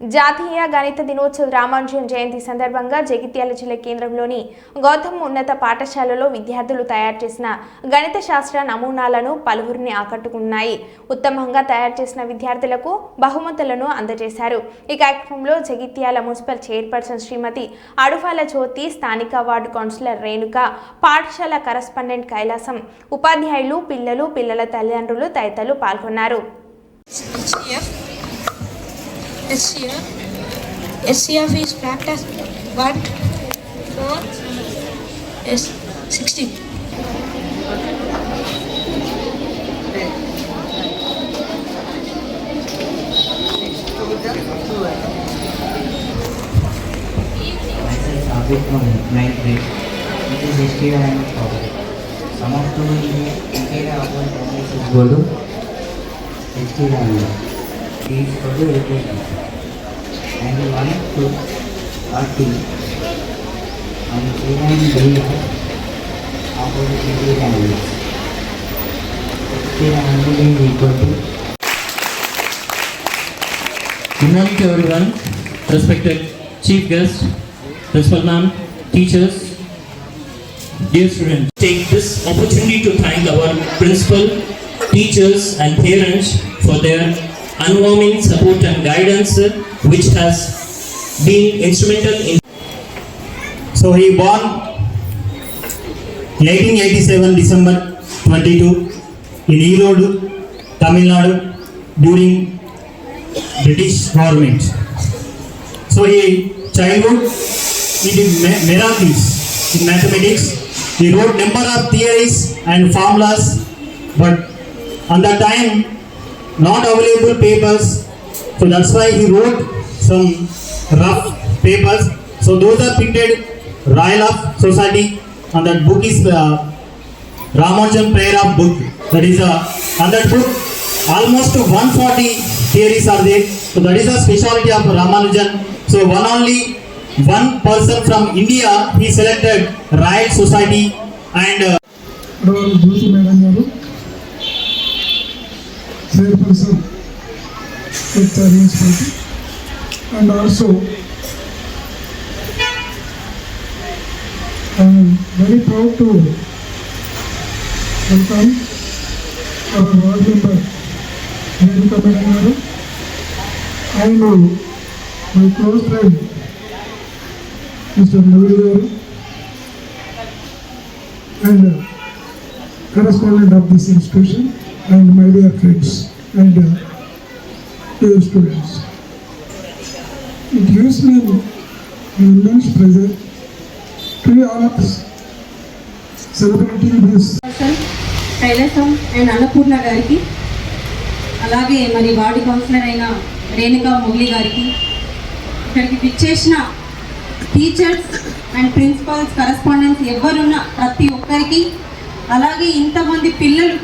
జాతీయ గణిత దినోత్సవ రామానుజన్ జయంతి సందర్భంగా జగిత్యాల జిల్లా కేంద్రంలోని గౌతమ్ ఉన్నత పాఠశాలలో విద్యార్థులు తయారు చేసిన గణిత శాస్త్ర నమూనాలను పలువురిని ఆకట్టుకున్నాయి. ఉత్తమంగా తయారు చేసిన విద్యార్థులకు బహుమతులను అందజేశారు. ఈ కార్యక్రమంలో జగిత్యాల మున్సిపల్ చైర్పర్సన్ శ్రీమతి అడుఫాల జ్యోతి స్థానిక వార్డు కౌన్సిలర్ రేణుక పాఠశాల కరస్పాండెంట్ కైలాసం ఉపాధ్యాయులు పిల్లలు పిల్లల తల్లిదండ్రులు తదితరులు పాల్గొన్నారు. SCF. SCF is mapped as 1, 4, S, 16. subject from 9th grade, which is history and geography. Some of the Ikeda upon topics is Godu, history and geography. These Godu education. And one, two are T. And three and B are opposite history angles. History angle is equal to Good morning to everyone, respected chief guest, principal ma'am, teachers, dear students. Take this opportunity to thank our principal, teachers and parents for their unwarming support and guidance which has been instrumental in So he born 1887 December 22 in Erode, Tamil Nadu during British government. So he childhood he did miracles in mathematics. He wrote number of theories and formulas, but on that time not available papers. So that's why he wrote some rough papers. So those are printed Royal of Society and that book is uh, Ramanujan Prayer of book. That is a on that book almost 140 theories are there. So that is the speciality of Ramanujan. So one only one person from India he selected Royal Society and uh, chairperson with the Range and also I am very proud to welcome our board member Vedika Madam and my close friend Mr. Navi and uh, correspondent of this institution. And my dear friends and uh, dear students. It gives me immense pleasure to be all of us celebrating this Kailasam and Annapurna గారికి అలాగే మరి ward councillor అయిన Renuka Mowgli గారికి ఇక్కడికి విచ్చేసిన teachers and principals correspondents ఎవరున్న ప్రతి ఒక్కరికి అలాగే ఇంతమంది పిల్లలు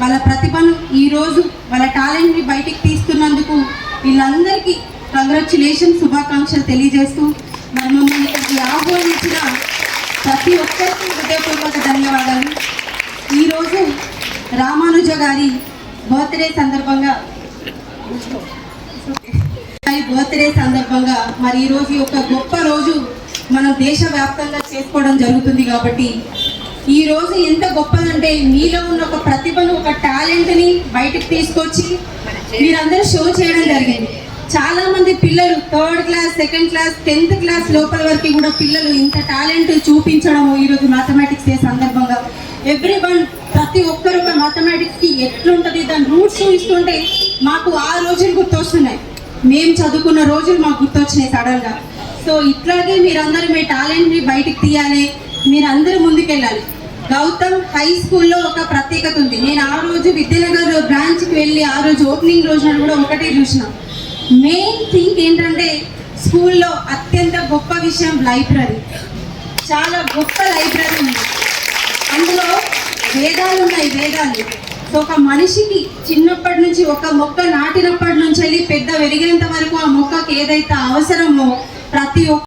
వాళ్ళ ప్రతిభను ఈరోజు వాళ్ళ టాలెంట్ని బయటికి తీస్తున్నందుకు వీళ్ళందరికీ కంగ్రాచులేషన్ శుభాకాంక్షలు తెలియజేస్తూ మరి మమ్మల్ని ఇక్కడికి ఆహ్వానించిన ప్రతి ఒక్కరికి హృదయపూర్వక ధన్యవాదాలు. ఈరోజు రామానుజ గారి బర్త్డే సందర్భంగా గారి బర్త్డే సందర్భంగా మరి ఈరోజు ఒక యొక్క గొప్ప రోజు మనం దేశవ్యాప్తంగా చేసుకోవడం జరుగుతుంది కాబట్టి ఈ రోజు ఎంత గొప్పదంటే మీలో ఉన్న ఒక ప్రతిభను ఒక టాలెంట్ని బయటకు తీసుకొచ్చి మీరందరూ షో చేయడం జరిగింది. చాలా మంది పిల్లలు third class second class tenth class లోపల వరకు కూడా పిల్లలు ఇంత టాలెంట్ చూపించడం ఈరోజు మ్యాథమెటిక్స్ డే సందర్భంగా. ఎవ్రీ వన్ ప్రతి ఒక్కరు ఒక మ్యాథమెటిక్స్కి ఎట్లుంటది దాని రూట్స్ చూపిస్తుంటే మాకు ఆ రోజులు గుర్తొస్తున్నాయి. మేము చదువుకున్న రోజులు మాకు గుర్తొచ్చినాయి సడన్గా. సో ఇట్లాగే మీరందరూ మీ టాలెంట్ని బయటికి తీయాలి. మీరందరూ ముందుకెళ్ళాలి. గౌతమ్ హై స్కూల్లో ఒక ప్రత్యేకత ఉంది. నేను ఆ రోజు విద్యానగర్ బ్రాంచ్కి వెళ్ళి ఆ రోజు ఓపెనింగ్ రోజున కూడా ఒకటే చూసిన. మెయిన్ థింగ్ ఏంటంటే స్కూల్లో అత్యంత గొప్ప విషయం లైబ్రరీ. చాలా గొప్ప లైబ్రరీ ఉంది. అందులో వేదాలు ఉన్నాయి వేదాలు. సో ఒక మనిషికి చిన్నప్పటి నుంచి ఒక మొక్క నాటినప్పటి నుంచి వెళ్ళి పెద్ద పెరిగేంత వరకు ఆ మొక్కకి ఏదైతే అవసరమో ప్రతి ఒక్క